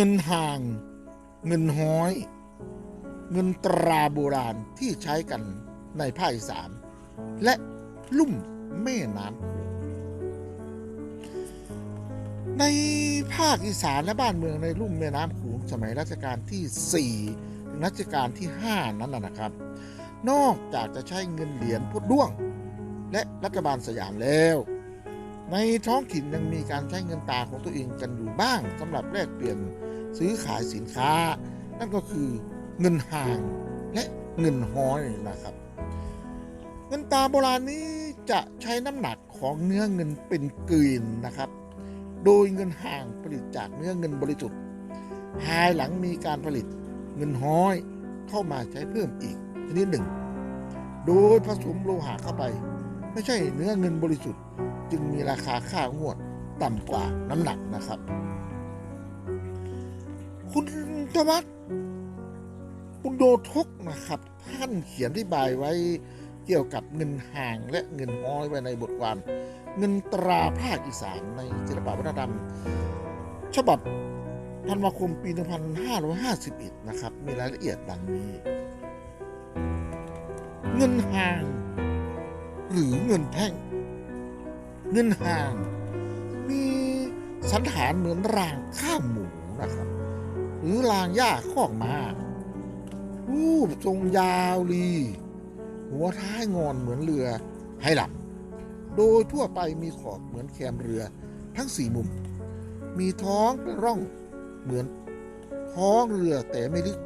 เงินห่าง เงินห้อย เงินตราโบราณที่ใช้กันในภาคอีสานและลุ่มแม่น้ำโขงในภาคอีสานและบ้านเมืองในลุ่มแม่น้ำโขงสมัยรัชกาลที่ 4 ถึงรัชกาลที่ 5 นั้นนะนะครับ นอกจากจะใช้เงินเหรียญพุทธด้วง และรัฐบาลสยามแล้ว ในท้องถิ่นยังมีการใช้เงินตาของตัวเองกันอยู่บ้างสำหรับแลกเปลี่ยน ซื้อขายสินค้า นั่นก็คือเงินห่างและเงินห้อยนะครับ เงินตาโบราณนี้จะใช้น้ำหนักของเนื้อเงินเป็นกรีนนะครับ โดยเงินห่างผลิตจากเนื้อเงินบริสุทธิ์ภายหลังมีการผลิตเงินห้อยเข้ามาใช้เพิ่มอีกชนิดหนึ่ง โดยผสมโลหะเข้าไป ไม่ใช่เนื้อเงินบริสุทธิ์ จึงมีราคาค่างวดต่ำกว่าน้ำหนักนะครับ คุณธวัฒน์ปุณโดทกนะครับ ท่านเขียนอธิบายไว้เกี่ยวกับเงินห่างและเงินห้อยไว้ในบทความ เงินตราภาคอีสานในศิลปวัฒนธรรม ฉบับธันวาคมปี 2551 นะครับ มีรายละเอียดดังนี้ เงินห่าง หรือเงินแท่ง เงินห่าง มีสันฐานเหมือนรางข้าวหมูนะครับ หรือรางหญ้าคอกมา รูปทรงยาวลี หัวท้ายงอนเหมือนเรือไหหลำโดยทั่วไปมีขอบเหมือนแคมเรือทั้งสี่มุม มีท้องเป็นร่องเหมือนท้องเรือแต่ไม่ลึก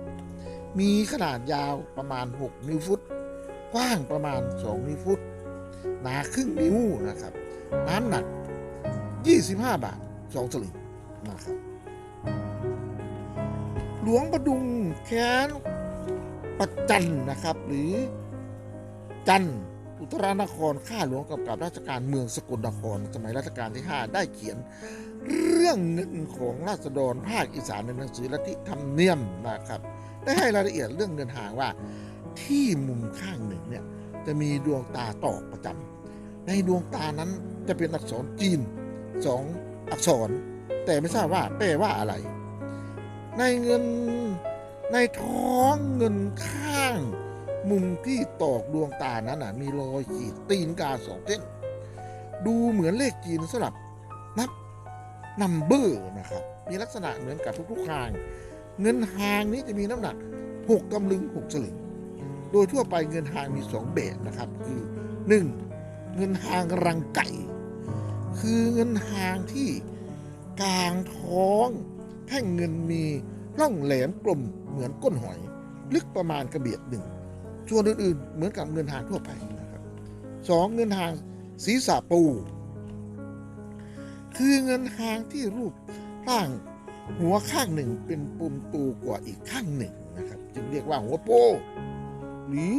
มีขนาดยาวประมาณ 6 นิ้วฟุต กว้างประมาณ 2 นิ้วฟุต หนาครึ่งนิ้วนะครับ น้ำหนัก 25 บาท 2 สลึงนะครับ หลวงประดุงแค้นประจันนะครับ หรือจันอุตรานครข้าหลวงกับกับราชการเมืองสกลนคร สมัยรัชกาลที่ 5 ได้เขียน เรื่องเงินของราษฎรภาคอีสานในหนังสือลัทธิธรรมเนียมนะครับ ได้ให้รายละเอียดเรื่องเงินหางว่าที่มุมข้างหนึ่งเนี่ยจะมีดวงตาตอกประจำในดวงตานั้นจะเป็นอักษรจีนสองอักษร แต่ไม่ทราบว่าแปลว่าอะไร ในเงินในท้องเงินข้าง มุมที่ตอกดวงตานั้นนะมีรอยขีดตีนกาสองเส้น ดูเหมือนเลขจีนสลับนับนัมเบอร์นะครับ มีลักษณะเหมือนกับทุกๆคาง เงินหางนี้จะมีน้ำหนัก 6กำลึง 6 สลึง โดยทั่วไปเงินหางมี2แบบนะครับ คือ 1. เงินหางรังไก่ คือเงินหางที่กลางท้อง แท่งเงินมีร่องแหลมกลมเหมือนก้นหอย ลึกประมาณกระเบียดหนึ่งส่วนอื่นๆเหมือนกับเงินหางทั่วไปนะครับสองเงินหางศีรษะปู คือเงินหางที่รูปร่างหัวข้างหนึ่งเป็นปุ่มตูกว่าอีกข้างหนึ่งนะครับ จึงเรียกว่าหัวโปหรือ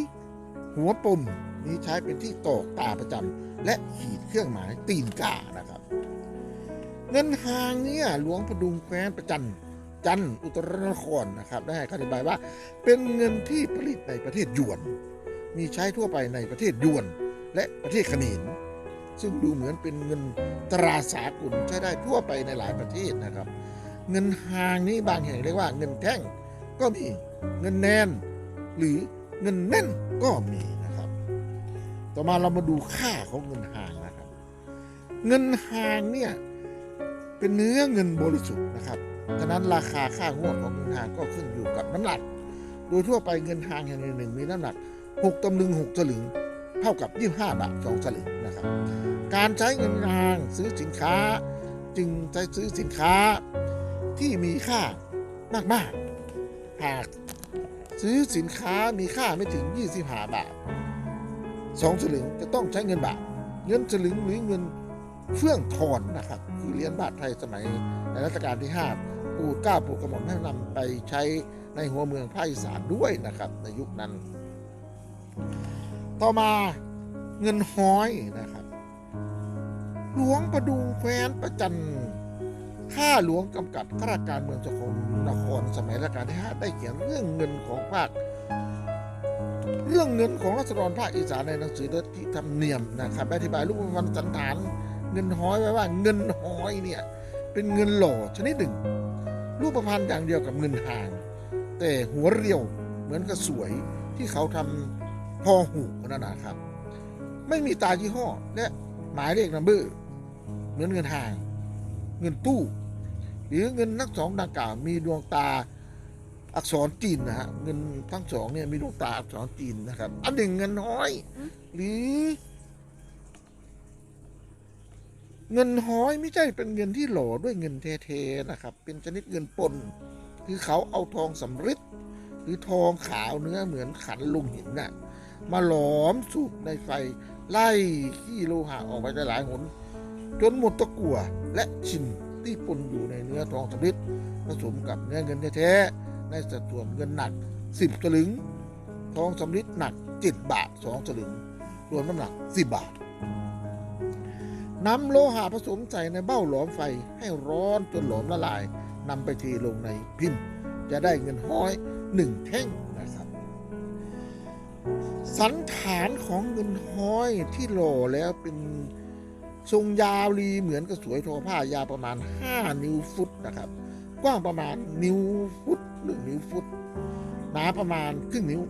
หัวปุ่มนี้ใช้เป็นที่ตอกตาประจำและขีดเครื่องหมายตีนกานะครับ เงินหางเนี่ยหลวงพดุงแคว้นประจันจันอุตรนครนะครับ ได้ให้อธิบายว่า เป็นเงินที่ผลิตในประเทศยวน มีใช้ทั่วไปในประเทศยวน และประเทศเขมรซึ่งดูเหมือนเป็นเงินตราสากลใช้ได้ทั่วไปในหลายประเทศนะครับ เงินหางนี้บางแห่งเรียกว่าเงินแท่งก็มีเงินแนน หรือเงินแน่นก็มีนะครับ ต่อมาเรามาดูค่าของเงินหางนะครับ เงินหางเนี่ย เป็นเนื้อเงินบริสุทธิ์นะครับฉะนั้นราคาค่างวดของเงินหางก็ขึ้นอยู่กับน้ำหนัก โดยทั่วไปเงินหางแห่งหนึ่งมีน้ำหนัก 6ตำลึง 6สลึง เท่ากับ 25 บาท2สลึงนะครับ การใช้เงินหางซื้อสินค้า จึงใช้ซื้อสินค้าที่มีค่ามากๆ หากซื้อสินค้ามีค่าไม่ถึง 25 บาท 2 สลึงจะต้องใช้เงินบาท เงินสลึงหรือเงิน เฟื่องทอนนะครับคือเหรียญบาทไทยสมัยในรัชกาลที่ 5 ปูเก้าปูกระหม่อมให้นำไปใช้ในหัวเมืองภาคอีสานด้วยนะครับ ในยุคนั้น ต่อมาเงินห้อยนะครับหลวงประดุงแคว้นประจันข้าหลวงกำกับข้าราชการเมืองสกลนครสมัยรัชกาลที่ 5 ได้เขียนเรื่องเงินของภาคเรื่องเงินของรัษฎรภาคอีสานในหนังสือที่ธรรมเนียมนะครับอธิบายรูปวันสันฐาน เงินห้อยไว้ว่าเงินห้อยเนี่ยเป็นเงินหล่อชนิดหนึ่ง รูปพรรณอย่างเดียวกับเงินห่าง แต่หัวเรียวเหมือนกับสวยที่เขาทำพอหูนั่นนะครับ ไม่มีตายี่ห้อและหมายเลขนัมเบอร์เหมือนเงินห่าง เงินตู้ หรือเงินนักสองดังกล่าว มีดวงตาอักษรจีนนะฮะเงินทั้งสองเนี่ยมีดวงตาอักษรจีนนะครับ อันหนึ่งเงินน้อย หรือ เงินห้อยไม่ใช่เป็นเงินที่หล่อด้วยเงินเทๆนะครับ เป็นชนิดเงินปน คือเขาเอาทองสำริดหรือทองขาวเนื้อเหมือนขันลุงหินน่ะมาหลอมสูบในไฟไล่ขี้โลหะออกไปหลายหน จนหมดตะกั่วและชินที่ปนอยู่ในเนื้อทองสำริดผสมกับเนื้อเงินแท้ๆในสัดส่วนเงินหนัก 10สลึง ทองสำริดหนัก7บาท 2 สลึง รวมน้ำหนัก 10 บาท นำโลหะผสมใส่ในเบ้าหลอมไฟให้ร้อนจนหลอมละลายนำไปเทลงในพิมพ์ จะได้เงินห้อยหนึ่งแท่งนะครับ สันฐานของเงินห้อยที่หล่อแล้วเป็นทรงยาวรีเหมือนกับสวยทอผ้ายาวประมาณ 5 นิ้วฟุตนะครับ กว้างประมาณนิ้วฟุตหนึ่งนิ้วฟุตหนาประมาณครึ่งนิ้ว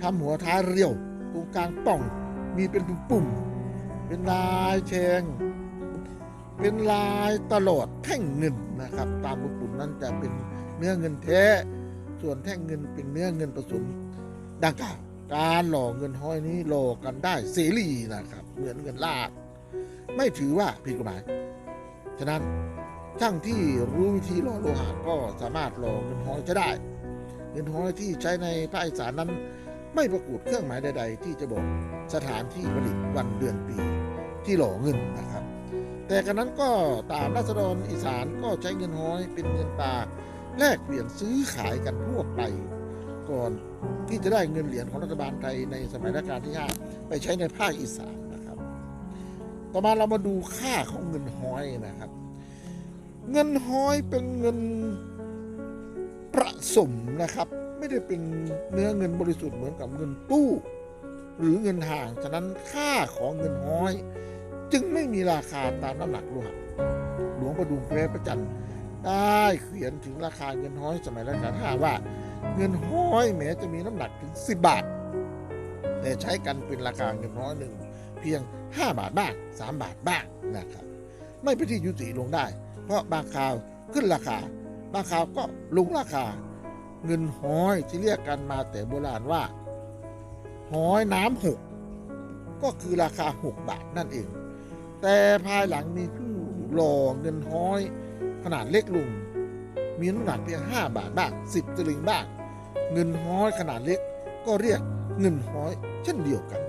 ทำหัวท้ายเรียวตรงกลางป่องมีเป็นปุ่ม เป็นลายแฉงเป็นลายตลอดแท่งเงินนะครับ ตามปุ่มๆนั้นจะเป็นเนื้อเงินแท้ ส่วนแท่งเงินเป็นเนื้อเงินผสมดังกล่าวการหล่อเงินห้อยนี้หล่อกันได้เสรีนะครับ เหมือนเงินลาดไม่ถือว่าผิดกฎหมาย ฉะนั้นช่างที่รู้วิธีหล่อโลหะก็สามารถหล่อเงินห้อยจะได้ เงินห้อยที่ใช้ในภาคอีสานนั้น ไม่ปรากฏเครื่องหมายใด ๆ ที่จะบอกสถานที่ผลิตวันเดือนปี ที่หล่อเงินนะครับ แต่กันนั้นก็ตามราษฎรอีสานก็ใช้เงินห้อยเป็นเงินตาแลกเปลี่ยนซื้อขายกันทั่วไป ก่อนที่จะได้เงินเหรียญของรัฐบาลไทยในสมัยรัชกาลที่ 5 ไปใช้ในภาคอีสานนะครับ ต่อมาเรามาดูค่าของเงินห้อยนะครับ เงินห้อยเป็นเงินประสมนะครับ ไม่ได้เป็นเนื้อเงินบริสุทธิ์เหมือนกับเงินตู้ หรือเงินห่าง ฉะนั้นค่าของเงินห้อย จึงไม่มีราคาตามน้ำหนักโลหะหลวงประดุงแพรประจันทร์ได้เขียนถึงราคาเงินห้อยสมัยรัชกาลที่ห้าว่า เงินห้อยแม้จะมีน้ำหนักถึง 10 บาท แต่ใช้กันเป็นราคาเงินน้อยหนึ่งเพียง 5 บาทบ้าง 3 บาทบ้างนะครับ ไม่เป็นที่ยุติลงได้ เพราะบางคราวขึ้นราคา บางคราวก็ลงราคา เงินห้อยที่เรียกกันมาแต่โบราณว่าห้อยน้ำหกก็คือราคา 6 บาทนั่นเอง แต่ภายหลังมีผู้หล่อเงินห้อย ขนาดเล็กลงมีน้ำหนักเพียงห้าบาทบ้าง10สลึงบ้าง เงินห้อยขนาดเล็กก็เรียกเงินห้อยเช่นเดียวกัน